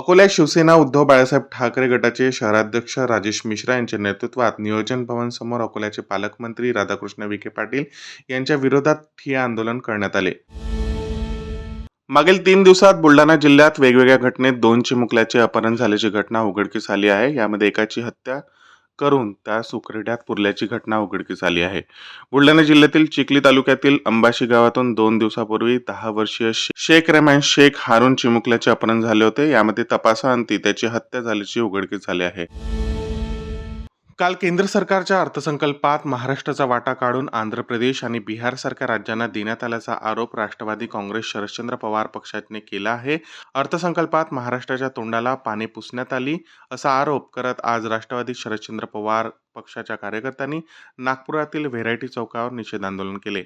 अकोल्यात शिवसेना उद्धव बाळासाहेब ठाकरे गटाचे शहराध्यक्ष राजेश मिश्रा यांच्या नेतृत्वात नियोजन भवन समोर अकोल्याचे पालकमंत्री राधाकृष्ण विखे पाटील यांच्या विरोधात ठिया आंदोलन करण्यात आले. मागील तीन दिवसात बुलढाणा जिल्ह्यात वेगवेगळ्या घटनेत दोन चिमुकल्याचे अपहरण झाल्याची घटना उघडकीस आली आहे. यामध्ये एकाची हत्या करून त्या सुखरेड्यात पुरल्याची घटना उघडकीस आली आहे. बुलढाणा जिल्ह्यातील चिखली तालुक्यातील अंबाशी गावातून दोन दिवसापूर्वी दहा वर्षीय शेख रमॅन शेख हारून चिमुकल्याचे अपहरण झाले होते. यामध्ये तपासाअंती त्याची हत्या झाल्याची उघडकीस झाली आहे. काल केंद्र सरकारच्या अर्थसंकल्पात महाराष्ट्राचा वाटा काढून आंध्र प्रदेश आणि बिहारसारख्या राज्यांना देण्यात आल्याचा आरोप राष्ट्रवादी काँग्रेस शरदचंद्र पवार पक्षाने केला आहे. अर्थसंकल्पात महाराष्ट्राच्या तोंडाला पाने पुसण्यात आली असा आरोप करत आज राष्ट्रवादी शरदचंद्र पवार पक्षाच्या कार्यकर्त्यांनी नागपुरातील व्हेरायटी चौकावर निषेध आंदोलन केले.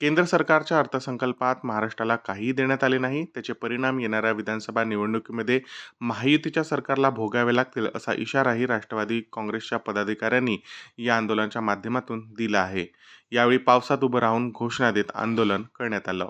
केंद्र सरकारच्या अर्थसंकल्पात महाराष्ट्राला काहीही देण्यात आले नाही त्याचे परिणाम येणाऱ्या विधानसभा निवडणुकीमध्ये महायुतीच्या सरकारला भोगावे लागतील असा इशाराही राष्ट्रवादी काँग्रेसच्या पदाधिकाऱ्यांनी या आंदोलनाच्या माध्यमातून दिला आहे. यावेळी पावसात उभं राहून घोषणा देत आंदोलन करण्यात आलं.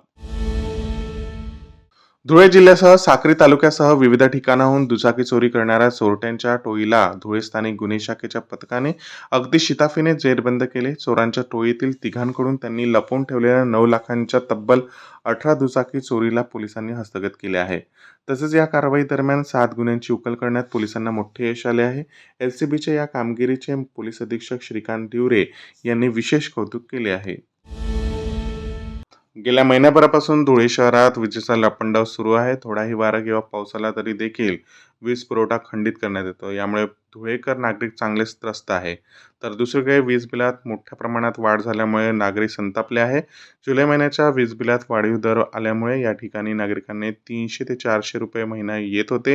धुळे जिल्ह्यासह साक्री तालुक्यासह विविध ठिकाणाहून दुचाकी चोरी करणाऱ्या चोरट्यांच्या टोळीला धुळे स्थानिक गुन्हे शाखेच्या पथकाने अगदी शिताफीने जेरबंद केले. चोरांच्या टोळीतील तिघांकडून त्यांनी लपवून ठेवलेल्या नऊ लाखांच्या तब्बल अठरा दुचाकी चोरीला पोलिसांनी हस्तगत केले आहे. तसेच या कारवाई दरम्यान सात गुन्ह्यांची उकल करण्यात पोलिसांना मोठे यश आले आहे. एल सी बीच्या या कामगिरीचे पोलीस अधीक्षक श्रीकांत दिवरे यांनी विशेष कौतुक केले आहे. गेल्या महिन्याभरापासून धुळे शहरात विजेचा लपंडाव सुरू आहे. थोडाही वारा किंवा पाऊस आला तरी देखील वीज पुरवठा खंडित करण्यात येतो. यामुळे धुळेकर नागरिक चांगलेच त्रस्त आहे. तर दुसरीकडे वीज बिलात मोठ्या प्रमाणात वाढ झाल्यामुळे नागरिक संतापले आहे. जुलै महिन्याच्या वीज बिलात वाढीव दर आल्यामुळे या ठिकाणी नागरिकांनी तीनशे ते चारशे रुपये महिना येत होते.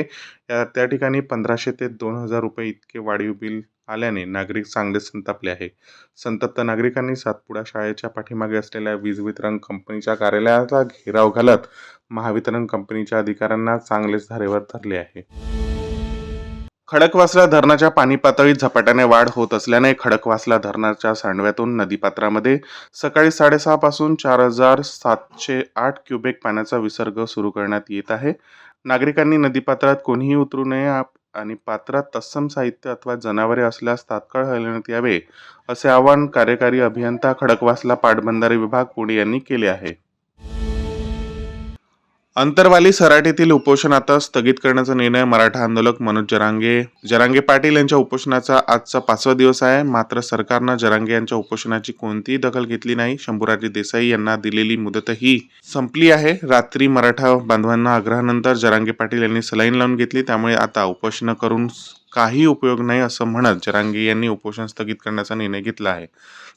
या त्या ठिकाणी पंधराशे ते दोन हजार रुपये इतके वाढीव बिल आल्याने नागरिक चांगलेच संतापले आहे. संतप्त नागरिकांनी सातपुडा शाळेच्या पाठीमागे असलेल्या वीज वितरण कंपनीच्या कार्यालयाचा घेराव घालत महावितरण कंपनीच्या अधिकाऱ्यांना चांगलेच धारेवर धरले आहे. खडकवासला धरणाच्या पाणी पातळीत झपाट्याने वाढ होत असल्याने खडकवासला धरणाच्या सांडव्यातून नदीपात्रामध्ये सकाळी साडेसहा पासून चार हजार सातशे आठ क्युबेक पाण्याचा विसर्ग सुरू करण्यात येत आहे. नागरिकांनी नदीपात्रात कोणीही उतरू नये आणि पात्रात तत्सम साहित्य अथवा जनावरे असल्यास तात्काळ हलवण्यात यावे असे आवाहन कार्यकारी अभियंता खडकवासला पाटबंधारे विभाग पुणे यांनी केले आहे. अंतरवाली सराटीतील उपोषण आता स्थगित करण्याचा निर्णय मराठा आंदोलक मनोज जरांगे. जरांगे पाटील यांच्या उपोषणाचा आजचा पाचवा दिवस आहे. मात्र सरकारनं जरांगे यांच्या उपोषणाची कोणतीही दखल घेतली नाही. शंभूराजे देसाई यांना दिलेली मुदतही संपली आहे. रात्री मराठा बांधवांना आग्रहानंतर जरांगे पाटील यांनी सलाईन लावून घेतली. त्यामुळे आता उपोषण करून काही उपयोग नाही असं म्हणत जरांगे यांनी उपोषण स्थगित करण्याचा निर्णय घेतला आहे.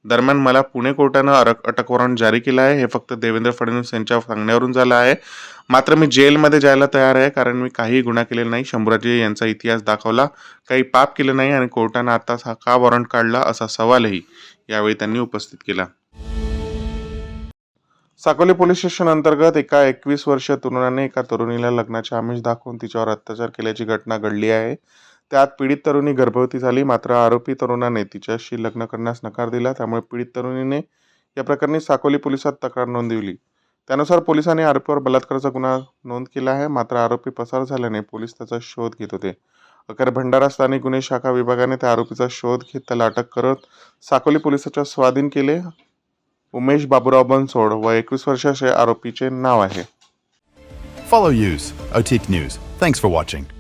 दरम्यान मला पुणे कोर्टानं अरक अटक वॉरंट जारी केलं आहे. हे फक्त देवेंद्र फडणवीस यांच्या सांगण्यावरून झालं आहे. मात्र मी जेलमध्ये जायला तयार आहे कारण मी काही गुन्हा केलेला नाही. शंभूराजे यांचा इतिहास दाखवला काही पाप केलं नाही आणि कोर्टानं आता हा का वॉरंट काढला असा सवालही यावेळी त्यांनी उपस्थित केला. साकोली पोलीस स्टेशन अंतर्गत एका एकवीस वर्षीय तरुणाने एका तरुणीला लग्नाचे आमिष दाखवून तिच्यावर अत्याचार केल्याची घटना घडली आहे. त्यात पीडित तरुणी गर्भवती झाली. मात्र आरोपी तरुणाने तिच्याशी लग्न करण्यास नकार दिला. त्यामुळे पीडित तरुणीने या प्रकरणी साकोली पोलिसात तक्रार नोंदवली. त्यानुसार पोलिसांनी आरोपीवर बलात्काराचा गुन्हा नोंद केला आहे. मात्र आरोपी पसार झाल्याने पोलीस त्याचा शोध घेत होते. अखेर भंडारा स्थानिक गुन्हे शाखा विभागाने त्या आरोपीचा शोध घेत त्याला अटक करत साकोली पोलिसाच्या स्वाधीन केले. उमेश बाबुराव बनसोड व एकवीस वर्षाचे आरोपीचे नाव आहे. Follow Use, Otik News. Thanks for watching.